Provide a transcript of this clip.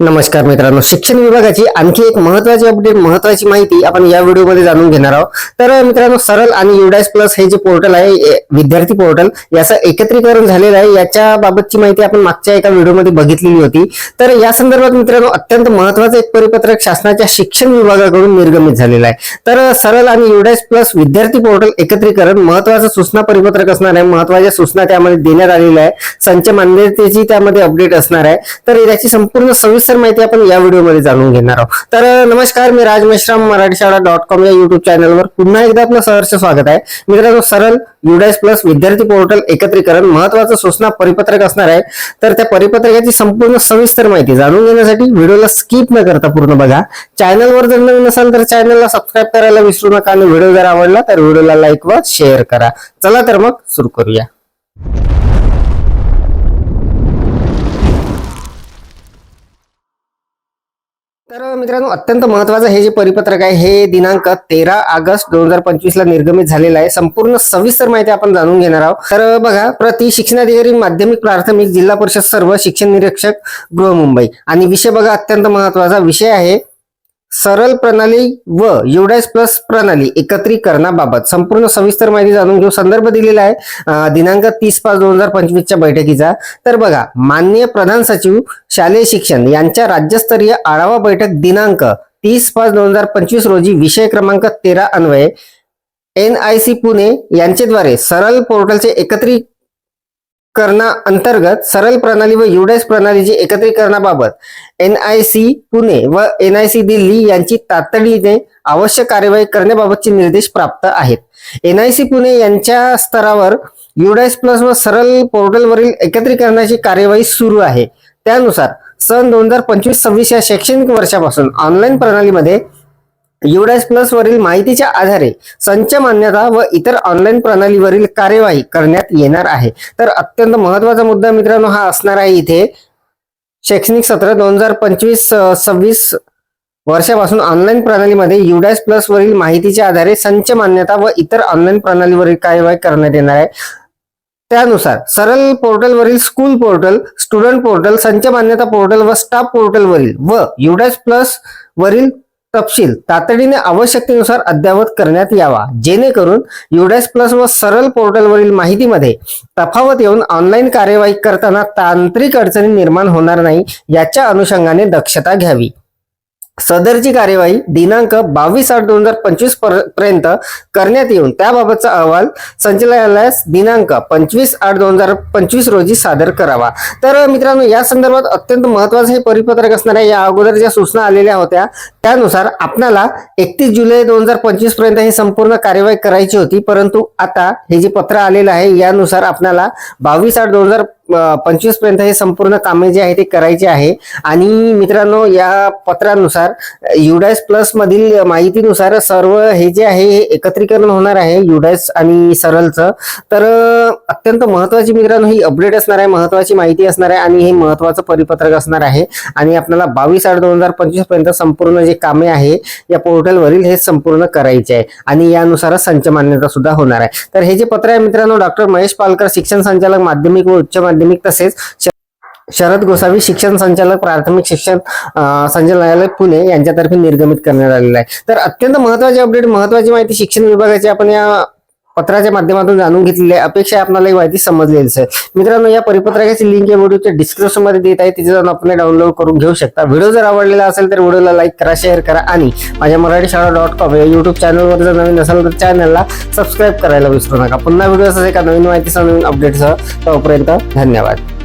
नमस्कार मित्रांनो. शिक्षण विभागाची आणखी एक महत्वाची अपडेट महत्वाची माहिती आपण या व्हिडिओमध्ये जाणून घेणार आहोत. तर मित्रांनो सरळ आणि युडायस प्लस हे जे पोर्टल आहे ए- विद्यार्थी पोर्टल याचं एकत्रीकरण झालेलं आहे. याच्या बाबतची माहिती आपण मागच्या एका व्हिडिओमध्ये बघितलेली होती. तर या संदर्भात मित्रांनो अत्यंत महत्वाचं एक परिपत्रक शासनाच्या शिक्षण विभागाकडून निर्गमित झालेलं आहे. तर सरळ आणि युडायस प्लस विद्यार्थी पोर्टल एकत्रीकरण महत्वाचं सूचना परिपत्रक असणार आहे. महत्त्वाच्या सूचना त्यामध्ये देण्यात आलेल्या आहे संच मान्यतेची त्यामध्ये अपडेट असणार आहे. तर याची संपूर्ण सविस्तर माहिती आपण या व्हिडिओमध्ये जाणून घेणार आहोत. तर नमस्कार मी राज मेश्राम मराठी शाळा डॉट कॉम या युट्यूब चॅनलवर पुन्हा एकदा आपलं सहर्ष स्वागत आहे. मित्रांनो सरळ युडायस प्लस विद्यार्थी पोर्टल एकत्रीकरण महत्वाचं सूचना परिपत्रक असणार आहे. तर त्या परिपत्रकाची संपूर्ण सविस्तर माहिती जाणून घेण्यासाठी व्हिडिओला स्किप न करता पूर्ण बघा. चॅनलवर जर नवीन असाल तर चॅनलला सबस्क्राईब करायला विसरू नका आणि व्हिडिओ जर आवडला तर व्हिडिओला लाईक व शेअर करा. चला तर मग सुरू करूया तर मित्रांनो अत्यंत महत्वाचं हे जे परिपत्रक आहे हे दिनांक तेरा ऑगस्ट दोन हजार पंचवीस ला निर्गमित झालेलं आहे. संपूर्ण सविस्तर माहिती आपण जाणून घेणार आहोत. तर बघा प्रति शिक्षणाधिकारी माध्यमिक प्राथमिक जिल्हा परिषद सर्व शिक्षण निरीक्षक गृह मुंबई. आणि विषय बघा अत्यंत महत्त्वाचा विषय आहे. सरल प्रणाली व युडायस प्लस प्रणाली एकत्रीकरणाबाबत संपूर्ण सविस्तर माहिती जाणून घेऊ संदर्भ दिलेला आहे. दिनांक तीस पाच दोन हजार पंचवीसच्या बैठकीचा. तर बघा माननीय प्रधान सचिव शालेय शिक्षण यांच्या राज्यस्तरीय आढावा बैठक दिनांक तीस पाच दोन हजार पंचवीस रोजी विषय क्रमांक तेरा अन्वये. एन आय सी पुणे यांच्याद्वारे सरल पोर्टलचे एकत्रित करणा अंतर्गत सरल प्रणाली व युडेस प्रणालीची एकत्रीकरणाबाबत एन आय सी पुणे व एन आय सी दिल्ली यांची तातडीने आवश्यक कार्यवाही करण्याबाबतचे निर्देश प्राप्त आहेत. एन आय सी पुणे यांच्या स्तरावर युडायस प्लस व सरल पोर्टलवरील एकत्रीकरणाची कार्यवाही सुरू आहे. त्यानुसार सन दोन हजार पंचवीस सव्वीस या शैक्षणिक वर्षापासून ऑनलाईन प्रणालीमध्ये युडायस प्लस वरील माहितीच्या आधारे संच मान्यता व इतर ऑनलाईन प्रणालीवरील कार्यवाही करण्यात येणार आहे. तर अत्यंत महत्त्वाचा मुद्दा मित्रांनो हा असणार आहे इथे. शैक्षणिक सत्र दोन हजार पंचवीस सव्वीस वर्षापासून ऑनलाईन प्रणालीमध्ये युडायस प्लस वरील माहितीच्या आधारे संच मान्यता व इतर ऑनलाईन प्रणालीवरील कार्यवाही करण्यात येणार आहे. त्यानुसार सरल पोर्टलवरील स्कूल पोर्टल स्टुडंट पोर्टल संच मान्यता पोर्टल व स्टाफ पोर्टलवरील व युडायस प्लस वरील तपशील तातडीने आवश्यकतेनुसार अद्ययावत करण्यात यावा. जेणेकरून युडायस प्लस व सरळ पोर्टलवरील माहितीमध्ये तफावत येऊन ऑनलाईन कार्यवाही करताना तांत्रिक अडचणी निर्माण होणार नाही याच्या अनुषंगाने दक्षता घ्यावी. सदरची कार्यवाही दिनांक बावीस आठ दोन हजार पंचवीसपर्यंत करण्यात येऊन त्याबाबतचा अहवाल संचालनालयास दिनांक पंचवीस आठ दोन हजार पंचवीस रोजी सादर करावा. तर मित्रांनो या संदर्भात अत्यंत महत्वाचं हे परिपत्रक असणार आहे या अगोदर ज्या सूचना आलेल्या होत्या त्यानुसार आपणाला एकतीस जुलै दोन हजार पंचवीसपर्यंत ही संपूर्ण कार्यवाही करायची होती. परंतु आता हे जे पत्र आलेलं आहे यानुसार आपल्याला बावीस आठ दोन हजार पंचवीसपर्यंत हे संपूर्ण कामे जे आहे ते करायचे आहे. आणि मित्रांनो या पत्रानुसार युडायस प्लस मधील माहितीनुसार सर्व हे जे आहे हे एकत्रीकरण होणार आहे युडायस आणि सरलचं. तर अत्यंत महत्वाची मित्रांनो ही अपडेट असणार आहे महत्वाची माहिती असणार आहे आणि हे महत्वाचं परिपत्रक असणार आहे. आणि आपल्याला बावीस आठ दोन हजार पंचवीसपर्यंत संपूर्ण जे कामे आहे या पोर्टलवरील हे संपूर्ण करायचे आहे. आणि यानुसार संच मान्यता सुद्धा होणार आहे. तर हे जे पत्र आहे मित्रांनो डॉक्टर महेश पालकर शिक्षण संचालक माध्यमिक व उच्च माध्यमिक तसेच शरद गोसावी शिक्षण संचालक प्राथमिक शिक्षण संचालनालय पुणे यांच्यातर्फे निर्गमित करण्यात आलेलं आहे. तर अत्यंत महत्वाची अपडेट महत्वाची माहिती शिक्षण विभागाची आपण या पत्राच्या माध्यमातून जाणून घेतलेली आहे. अपेक्षा आपल्याला ही माहिती समजलेली असेल मित्रांनो या परिपत्रकाची लिंक या व्हिडिओच्या डिस्क्रिप्शनमध्ये देत आहे. तिथे जाऊन आपण डाउनलोड करून घेऊ शकता. व्हिडिओ जर आवडलेला असेल तर व्हिडिओला लाईक करा शेअर करा आणि माझ्या मराठी शाळा डॉट कॉम या युट्यूब चॅनलवर जर नवीन असेल तर चॅनलला सबस्क्राईब करायला विसरू नका. पुन्हा व्हिडिओ एका नवीन माहितीसह नवीन अपडेटसह तोपर्यंत धन्यवाद.